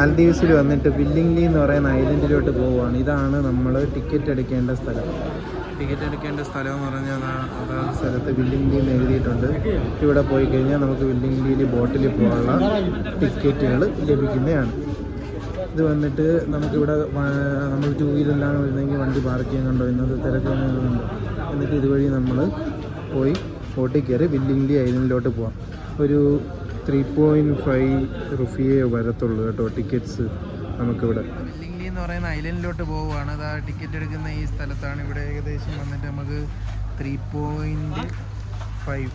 മാൽദീവ്സിൽ വന്നിട്ട് വില്ലിംഗ്ലി എന്ന് പറയുന്ന ഐലൻഡിലോട്ട് പോവുകയാണ്. ഇതാണ് നമ്മൾ ടിക്കറ്റ് എടുക്കേണ്ട സ്ഥലം. ടിക്കറ്റ് എടുക്കേണ്ട സ്ഥലം എന്ന് പറഞ്ഞാൽ അതാത് സ്ഥലത്ത് വില്ലിംഗ്ലി എന്ന് എഴുതിയിട്ടുണ്ട്. ഇവിടെ പോയി കഴിഞ്ഞാൽ നമുക്ക് വില്ലിംഗ്ലിയിൽ ബോട്ടിൽ പോകാനുള്ള ടിക്കറ്റുകൾ ലഭിക്കുന്നതാണ്. ഇത് വന്നിട്ട് നമുക്കിവിടെ നമ്മൾ ടൂ വീലറിലാണ് വരുന്നതെങ്കിൽ വണ്ടി പാർക്ക് ചെയ്യുന്നുണ്ടോ ഇന്നത്തെ തിരക്കുന്നുണ്ടോ എന്നിട്ട് ഇതുവഴി നമ്മൾ പോയി ബോട്ടിൽ കയറി വില്ലിംഗ്ലി ഐലൻഡിലോട്ട് പോവാം. ഒരു ത്രീ പോയിന്റ് ഫൈവ് റുഫിയേ വരത്തുള്ളൂ കേട്ടോ ടിക്കറ്റ്സ് നമുക്കിവിടെ. വില്ലിംഗ്ലി എന്ന് പറയുന്ന ഐലൻഡിലോട്ട് പോവുകയാണ്. അത് ആ ടിക്കറ്റ് എടുക്കുന്ന ഈ സ്ഥലത്താണ് ഇവിടെ ഏകദേശം വന്നിട്ട് നമുക്ക് three point five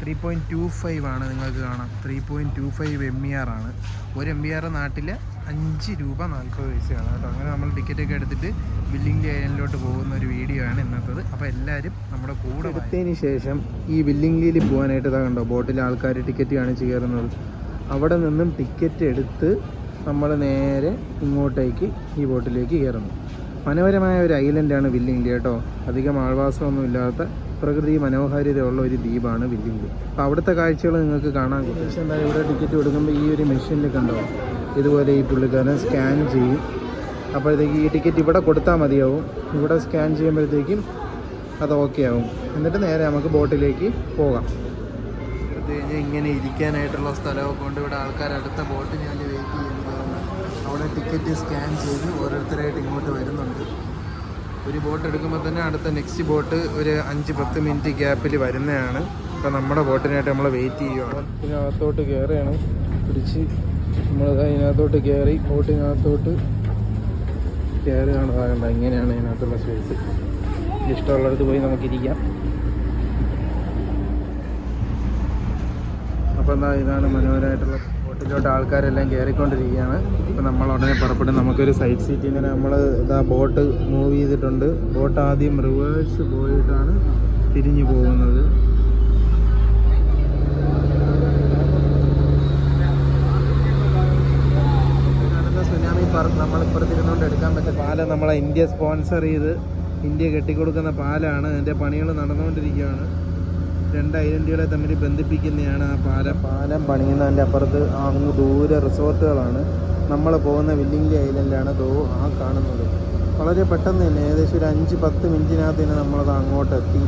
three point two five ആണ് നിങ്ങൾക്ക് കാണാം. Three point two five M E R ആണ്. ഒരു എം ബി ആർ നാട്ടിൽ അഞ്ച് രൂപ നാൽപ്പത് പൈസയാണ് കേട്ടോ. അങ്ങനെ നമ്മൾ ടിക്കറ്റ് ഒക്കെ എടുത്തിട്ട് ബില്ലിംഗ് ലൈനിലോട്ട് പോകുന്ന ഒരു വീഡിയോ ആണ് ഇന്നത്തത്. അപ്പോൾ എല്ലാവരും നമ്മുടെ കൂടെ എടുത്തതിന് ശേഷം ഈ ബില്ലിംഗ് ലീലിൽ പോകാനായിട്ട് ഇതാ കണ്ടോ ബോട്ടിൽ ആൾക്കാർ ടിക്കറ്റ് കാണിച്ച് കയറുന്നത്. അവിടെ നിന്നും ടിക്കറ്റ് എടുത്ത് നമ്മൾ നേരെ ഇങ്ങോട്ടേക്ക് ഈ ബോട്ടിലേക്ക് കയറുന്നു. മനോഹരമായ ഒരു ഐലൻഡാണ് വില്ലിംഗ്ലി കേട്ടോ. അധികം ആൾവാസമൊന്നും ഇല്ലാത്ത പ്രകൃതി മനോഹാരിതയുള്ള ഒരു ദ്വീപാണ് വില്ലിംഗ് അപ്പോൾ അവിടുത്തെ കാഴ്ചകൾ നിങ്ങൾക്ക് കാണാൻ പക്ഷേ എന്താ ഇവിടെ ടിക്കറ്റ് കൊടുക്കുമ്പോൾ ഈ ഒരു മെഷീനിൽ കണ്ടോ? ഇതുപോലെ ഈ പുള്ളിക്കാരൻ സ്കാൻ ചെയ്യും. അപ്പോഴത്തേക്ക് ഈ ടിക്കറ്റ് ഇവിടെ കൊടുത്താൽ മതിയാവും. ഇവിടെ സ്കാൻ ചെയ്യുമ്പോഴത്തേക്കും അത് ഓക്കെ ആവും. എന്നിട്ട് നേരെ നമുക്ക് ബോട്ടിലേക്ക് പോകാം. കഴിഞ്ഞ് ഇങ്ങനെ ഇരിക്കാനായിട്ടുള്ള സ്ഥലമൊക്കെ കൊണ്ട് ഇവിടെ ആൾക്കാർ അടുത്ത ബോട്ടിന് വേണ്ടി വെയിറ്റ് ചെയ്യുന്നതാണ് അവിടെ ടിക്കറ്റ് സ്കാൻ ചെയ്ത് ഓരോരുത്തരായിട്ട് ഇങ്ങോട്ട് വരുന്നുണ്ട്. ഒരു ബോട്ട് എടുക്കുമ്പോൾ തന്നെ അടുത്ത നെക്സ്റ്റ് ബോട്ട് ഒരു അഞ്ച് പത്ത് മിനിറ്റ് ഗ്യാപ്പിൽ വരുന്നതാണ്. അപ്പോൾ നമ്മുടെ ബോട്ടിനായിട്ട് നമ്മൾ വെയിറ്റ് ചെയ്യുകയാണ് ഇതിനകത്തോട്ട് കയറുകയാണ് പിടിച്ച് നമ്മൾ അതിനകത്തോട്ട് കയറി ബോട്ടിനകത്തോട്ട് കയറുകയാണ് സാധനം എങ്ങനെയാണ് അതിനകത്തുള്ള സ്പേസ് ഇഷ്ടമുള്ളടത്ത് പോയി നമുക്കിരിക്കാം. അപ്പോൾ എന്താ ഇതാണ് മനോഹരമായിട്ടുള്ള ബോട്ടിലോട്ട് ആൾക്കാരെല്ലാം കയറിക്കൊണ്ടിരിക്കുകയാണ് ഇപ്പം നമ്മൾ ഉടനെ പുറപ്പെടും. നമുക്കൊരു സൈഡ് സീറ്റ് ഇങ്ങനെ നമ്മൾ ഇതാ ബോട്ട് മൂവ് ചെയ്തിട്ടുണ്ട്. ബോട്ട് ആദ്യം റിവേഴ്സ് പോയിട്ടാണ് തിരിഞ്ഞു പോകുന്നത്. Tsunami park. നമ്മൾ ഇരുന്നുകൊണ്ട് എടുക്കാൻ പറ്റിയ പാല നമ്മളെ ഇന്ത്യ സ്പോൺസർ ചെയ്ത് ഇന്ത്യ കെട്ടിക്കൊടുക്കുന്ന പാലാണ്. അതിന്റെ പണികൾ നടന്നുകൊണ്ടിരിക്കുകയാണ്. രണ്ട് ഐലൻഡുകളെ തമ്മിൽ ബന്ധിപ്പിക്കുന്നതാണ് ആ പാലം. പാലം പണിയുന്നതിന്റെ അപ്പുറത്ത് അങ്ങ് ദൂരെ റിസോർട്ടുകളാണ്. നമ്മൾ പോകുന്ന വില്ലിംഗ്ലി ഐലൻഡാണ് ദോ ആ കാണുന്നത്. വളരെ പെട്ടെന്ന് തന്നെ ഏകദേശം ഒരു അഞ്ച് പത്ത് മിനിറ്റിനകത്ത് തന്നെ നമ്മളത് അങ്ങോട്ട് എത്തി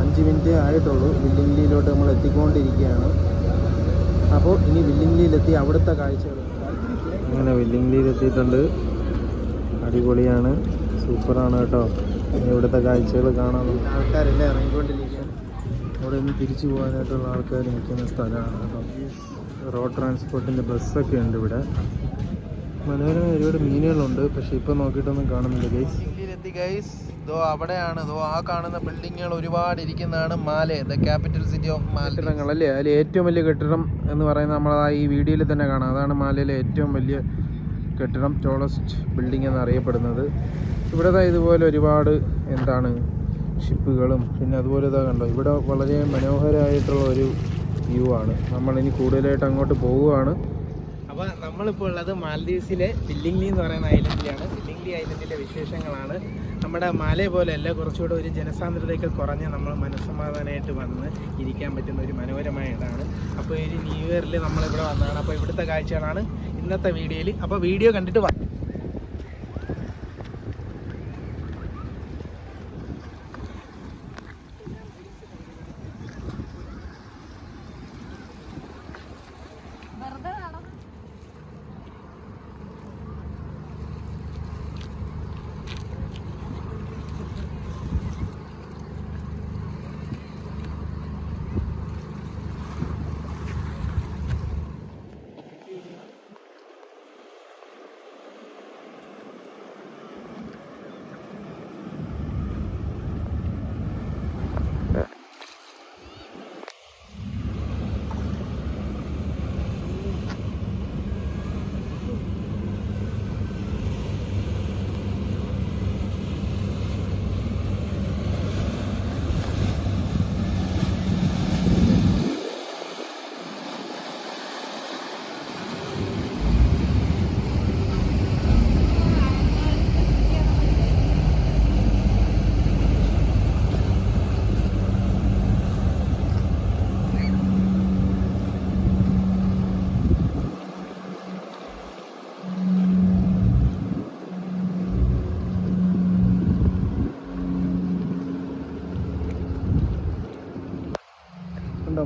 അഞ്ച് മിനിറ്റേ ആയിട്ടുള്ളൂ വില്ലിംഗ്ലിയിലോട്ട് നമ്മൾ എത്തിക്കൊണ്ടിരിക്കുകയാണ്. അപ്പോൾ ഇനി വില്ലിംഗ്ലിയിലെത്തി അവിടുത്തെ കാഴ്ചകൾ. അങ്ങനെ വില്ലിംഗ്ലിയിലെത്തിയിട്ടുണ്ട്. അടിപൊളിയാണ്. സൂപ്പറാണ് കേട്ടോ. ഇവിടുത്തെ കാഴ്ചകൾ കാണാൻ. ആൾക്കാരെല്ലാം ഇറങ്ങിക്കൊണ്ടിരിക്കുകയാണ്. അവിടെ നിന്ന് തിരിച്ചു പോകാനായിട്ടുള്ള ആൾക്കാർ നിൽക്കുന്ന സ്ഥലമാണ്. അപ്പം റോഡ് ട്രാൻസ്പോർട്ടിന്റെ ബസ്സൊക്കെ ഉണ്ട് ഇവിടെ. മനോഹരമായ ഒരുപാട് മീനുകളുണ്ട്. പക്ഷെ ഇപ്പൊ നോക്കിയിട്ടൊന്നും കാണുന്നില്ല ഗൈസ് എത്തി ഗൈസ് ഇതോ അവിടെയാണ്. ഇതോ ആ കാണുന്ന ബിൽഡിങ്ങുകൾ ഒരുപാട് ഇരിക്കുന്നതാണ് Male the capital city of Male. കെട്ടിടങ്ങളല്ലേ അതിൽ ഏറ്റവും വലിയ കെട്ടിടം എന്ന് പറയുന്നത് നമ്മൾ ആ ഈ വീഡിയോയിൽ തന്നെ കാണാം. അതാണ് മാലയിലെ ഏറ്റവും വലിയ കെട്ടിടം ടോളസ്റ്റ് ബിൽഡിംഗ് എന്നറിയപ്പെടുന്നത്. ഇവിടെ ഇതുപോലെ ഒരുപാട് എന്താണ് ഷിപ്പുകളും പിന്നെ അതുപോലെ ഇതാ കണ്ടോ ഇവിടെ വളരെ മനോഹരമായിട്ടുള്ള ഒരു വ്യൂ ആണ്. നമ്മൾ ഇനി കൂടുതലായിട്ട് അങ്ങോട്ട് പോവുകയാണ്. അപ്പോൾ നമ്മളിപ്പോൾ ഉള്ളത് മാലദ്വീപ്സിലെ ബില്ലിംഗ്ലി എന്ന് പറയുന്ന ഐലൻഡിലാണ് ബില്ലിംഗ്ലി ഐലൻഡിലെ വിശേഷങ്ങളാണ്. നമ്മുടെ മല പോലെയല്ല കുറച്ചുകൂടെ ഒരു ജനസാന്ദ്രതയൊക്കെ കുറഞ്ഞ് നമ്മൾ മനസ്സമാധാനമായിട്ട് വന്ന് ഇരിക്കാൻ പറ്റുന്ന ഒരു മനോഹരമായ ഇതാണ്. അപ്പോൾ ഒരു ന്യൂ ഇയറിൽ നമ്മളിവിടെ വന്നതാണ്. അപ്പോൾ ഇവിടുത്തെ കാഴ്ചകളാണ് ഇന്നത്തെ വീഡിയോയിൽ അപ്പോൾ വീഡിയോ കണ്ടിട്ട്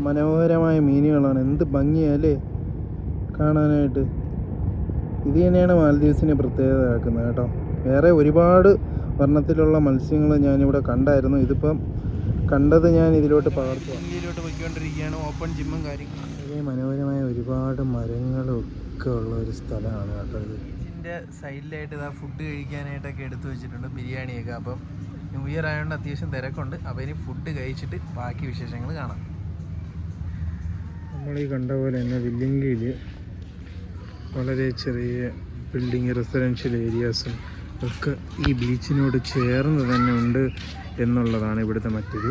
മനോഹരമായ മീനുകളാണ്. എന്ത് ഭംഗിയല്ലേ? കാണാനായിട്ട്. ഇത് തന്നെയാണ് മാലദ്വീപ്സിനെ പ്രത്യേകത ആക്കുന്നത് കേട്ടോ. വേറെ ഒരുപാട് വർണത്തിലുള്ള മത്സ്യങ്ങൾ ഞാനിവിടെ കണ്ടായിരുന്നു. ഇതിപ്പം കണ്ടത് ഞാൻ ഇതിലോട്ട് പകർത്തു പോയിക്കൊണ്ടിരിക്കുകയാണ്. ഓപ്പൺ ജിമ്മും കാര്യങ്ങളും. വളരെ മനോഹരമായ ഒരുപാട് മരങ്ങളും ഒക്കെ ഉള്ള ഒരു സ്ഥലമാണ് കേട്ടോ ഇത്. ബീച്ചിന്റെ സൈഡിലായിട്ട് ഇതാ ഫുഡ് കഴിക്കാനായിട്ടൊക്കെ എടുത്തു വെച്ചിട്ടുണ്ട് ബിരിയാണിയൊക്കെ. അപ്പം ന്യൂ ഇയർ ആയതുകൊണ്ട് അത്യാവശ്യം തിരക്കുണ്ട്. അപ്പോൾ ഇനി ഫുഡ് കഴിച്ചിട്ട് ബാക്കി വിശേഷങ്ങൾ കാണാം. നമ്മൾ ഈ കണ്ട പോലെ തന്നെ വില്ലിംഗിയിൽ വളരെ ചെറിയ ബിൽഡിങ് റെസിഡൻഷ്യൽ ഏരിയാസും ഒക്കെ ഈ ബീച്ചിനോട് ചേർന്ന് തന്നെ ഉണ്ട് എന്നുള്ളതാണ് ഇവിടുത്തെ മറ്റൊരു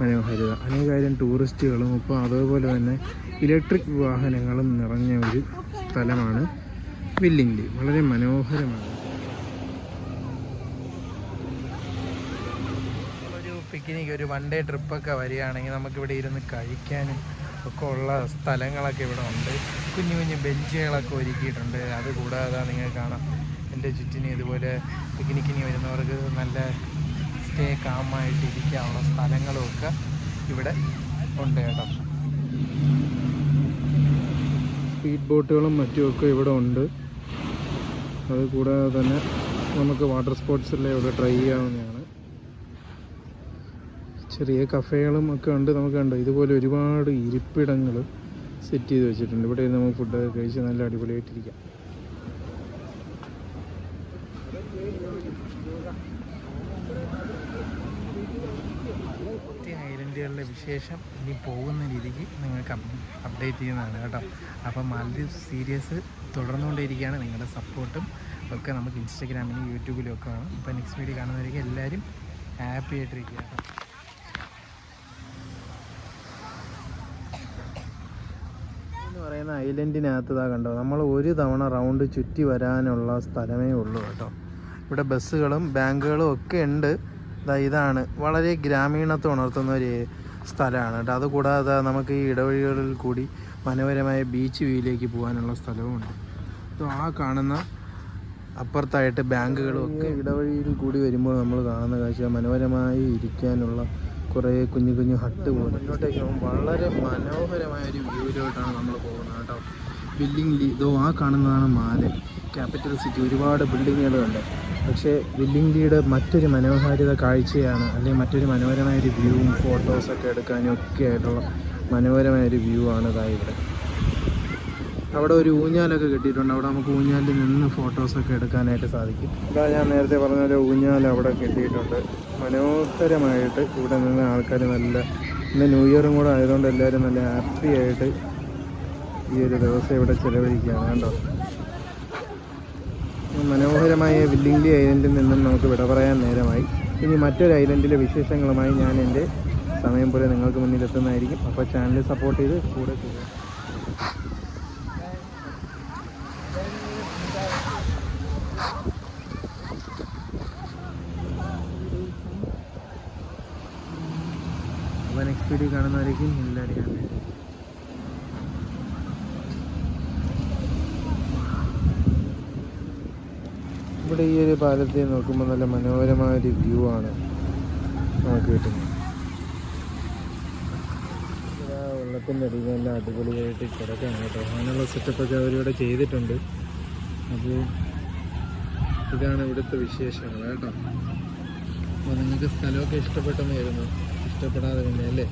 മനോഹാരിത. അനേകായിരം ടൂറിസ്റ്റുകളും ഇപ്പോൾ അതേപോലെ തന്നെ ഇലക്ട്രിക് വാഹനങ്ങളും നിറഞ്ഞ ഒരു സ്ഥലമാണ് വില്ലിംഗ്ലി വളരെ മനോഹരമാണ്. പിക്നിക് ഒരു വൺ ഡേ ട്രിപ്പൊക്കെ വരികയാണെങ്കിൽ നമുക്കിവിടെ ഇരുന്ന് കഴിക്കാനും ഒക്കെ ഉള്ള സ്ഥലങ്ങളൊക്കെ ഇവിടെ ഉണ്ട്. കുഞ്ഞു കുഞ്ഞു ബെഞ്ചുകളൊക്കെ ഒരുക്കിയിട്ടുണ്ട്. അത് കൂടാതെ നിങ്ങൾ കാണാം. എന്റെ ചുറ്റിന് ഇതുപോലെ പിക്നിക്കിന് വരുന്നവർക്ക് നല്ല സ്റ്റേ കാമായിട്ട് ഇരിക്കാനുള്ള സ്ഥലങ്ങളുമൊക്കെ ഇവിടെ ഉണ്ട് കേട്ടോ. സ്പീഡ് ബോട്ടുകളും മറ്റുമൊക്കെ ഇവിടെ ഉണ്ട്. അത് കൂടാതെ തന്നെ നമുക്ക് വാട്ടർ സ്പോർട്സിലെ ഇവിടെ ട്രൈ ചെയ്യാവുന്നതാണ്. ചെറിയ കഫേകളും ഒക്കെ ഉണ്ട്. നമുക്ക് കണ്ടോ ഇതുപോലെ ഒരുപാട് ഇരിപ്പിടങ്ങൾ സെറ്റ് ചെയ്ത് വെച്ചിട്ടുണ്ട്. ഇവിടെ നമുക്ക് ഫുഡൊക്കെ കഴിച്ച് നല്ല അടിപൊളിയായിട്ടിരിക്കാം. ഐലൻഡുകളുടെ വിശേഷം ഇനി പോകുന്ന രീതിക്ക് നിങ്ങൾക്ക് അപ്ഡേറ്റ് ചെയ്യുന്നതാണ് കേട്ടോ. അപ്പം മാലദ്വീപ് സീരീസ് തുടർന്നുകൊണ്ടിരിക്കുകയാണ് നിങ്ങളുടെ സപ്പോർട്ടും ഒക്കെ നമുക്ക് ഇൻസ്റ്റഗ്രാമിലും യൂട്യൂബിലും ഒക്കെ കാണും ഇപ്പം നെക്സ്റ്റ് വീഡിയോ കാണുന്നവരേക്കും എല്ലാവരും ഹാപ്പി ആയിട്ടിരിക്കുക കേട്ടോ. പറയുന്ന ഐലൻഡിനകത്ത് ഇതാ കണ്ടോ? നമ്മൾ ഒരു തവണ റൗണ്ട് ചുറ്റി വരാനുള്ള സ്ഥലമേ ഉള്ളൂ കേട്ടോ. ഇവിടെ ബസ്സുകളും ബാങ്കുകളും ഒക്കെ ഉണ്ട്. ദാ ഇതാണ്. വളരെ ഗ്രാമീണത്വം ഉണർത്തുന്ന ഒരു സ്ഥലമാണ് കേട്ടോ. അതുകൂടാതെ നമുക്ക് ഈ ഇടവഴികളിൽ കൂടി മനോഹരമായ ബീച്ച് വ്യൂയിലേക്ക് പോകാനുള്ള സ്ഥലവുമുണ്ട് അപ്പോൾ ആ കാണുന്ന അപ്പുറത്തായിട്ട് ബാങ്കുകളും ഒക്കെ ഇടവഴിയിൽ കൂടി വരുമ്പോൾ നമ്മൾ കാണുന്ന കാഴ്ച മനോഹരമായി ഇരിക്കാനുള്ള കുറേ കുഞ്ഞു കുഞ്ഞു ഹട്ട് പോലെ. മുന്നോട്ടേക്ക് പോകുമ്പോൾ വളരെ മനോഹരമായ ഒരു വ്യൂവിലോട്ടാണ് നമ്മൾ പോകുന്നത് കേട്ടോ. ബിൽഡിംഗ് ഇതോ ആ കാണുന്നതാണ് മാൽ. ക്യാപിറ്റൽ സിറ്റി ഒരുപാട് ബിൽഡിങ്ങുകളുണ്ട് പക്ഷേ വില്ലിംഗ്ലിയുടെ മറ്റൊരു മനോഹാരിത കാഴ്ചയാണ് അല്ലെങ്കിൽ മറ്റൊരു മനോഹരമായ ഒരു വ്യൂവും ഫോട്ടോസൊക്കെ എടുക്കാനും ഒക്കെ ആയിട്ടുള്ള മനോഹരമായ ഒരു വ്യൂ ആണ് ഇതാ ഇവിടെ. അവിടെ ഒരു ഊഞ്ഞാലൊക്കെ കെട്ടിയിട്ടുണ്ട്. അവിടെ നമുക്ക് ഊഞ്ഞാലിൽ നിന്ന് ഫോട്ടോസൊക്കെ എടുക്കാനായിട്ട് സാധിക്കും. ഇതാ ഞാൻ നേരത്തെ പറഞ്ഞ ഒരു ഊഞ്ഞാൽ അവിടെ കെട്ടിയിട്ടുണ്ട്. മനോഹരമായിട്ട് ഇവിടെ നിന്ന് ആൾക്കാർ നല്ല ഇന്ന് ന്യൂ ഇയറും കൂടെ ആയതുകൊണ്ട് എല്ലാവരും നല്ല ഹാപ്പി ആയിട്ട് ഈ ഒരു ദിവസം ഇവിടെ ചിലവഴിക്കുകയാണ് കണ്ടോ? മനോഹരമായ വില്ലിംഗ്ലി ഐലൻഡിൽ നിന്നും നമുക്ക് വിട പറയാൻ നേരമായി. ഇനി മറ്റൊരു ഐലൻഡിലെ വിശേഷങ്ങളുമായി ഞാൻ എന്റെ സമയം പോലെ നിങ്ങൾക്ക് മുന്നിൽ എത്തുന്നതായിരിക്കും അപ്പോൾ ചാനൽ സപ്പോർട്ട് ചെയ്ത് കൂടെ ചെയ്യുക അപ്പോൾ നെക്സ്റ്റ് വീഡിയോ കാണുന്നവരേക്കും എല്ലാവരെയും ഇവിടെ ഈ ഒരു പാലത്തെ നോക്കുമ്പോൾ നല്ല മനോഹരമായ ഒരു വ്യൂ ആണ് നമുക്ക് കിട്ടുന്നത്. അടിയിൽ നല്ല അടിപൊളിയായിട്ട് കിടക്കാൻ കേട്ടോ. അങ്ങനെയുള്ള സെറ്റപ്പൊക്കെ അവരിവിടെ ചെയ്തിട്ടുണ്ട്. അപ്പോൾ ഇതാണ് ഇവിടുത്തെ വിശേഷങ്ങൾ കേട്ടോ. അപ്പോൾ നിങ്ങൾക്ക് സ്ഥലമൊക്കെ ഇഷ്ടപ്പെട്ടെന്ന് കരുതുന്നു. ഇഷ്ടപ്പെടാതെ പിന്നെ അല്ലേ?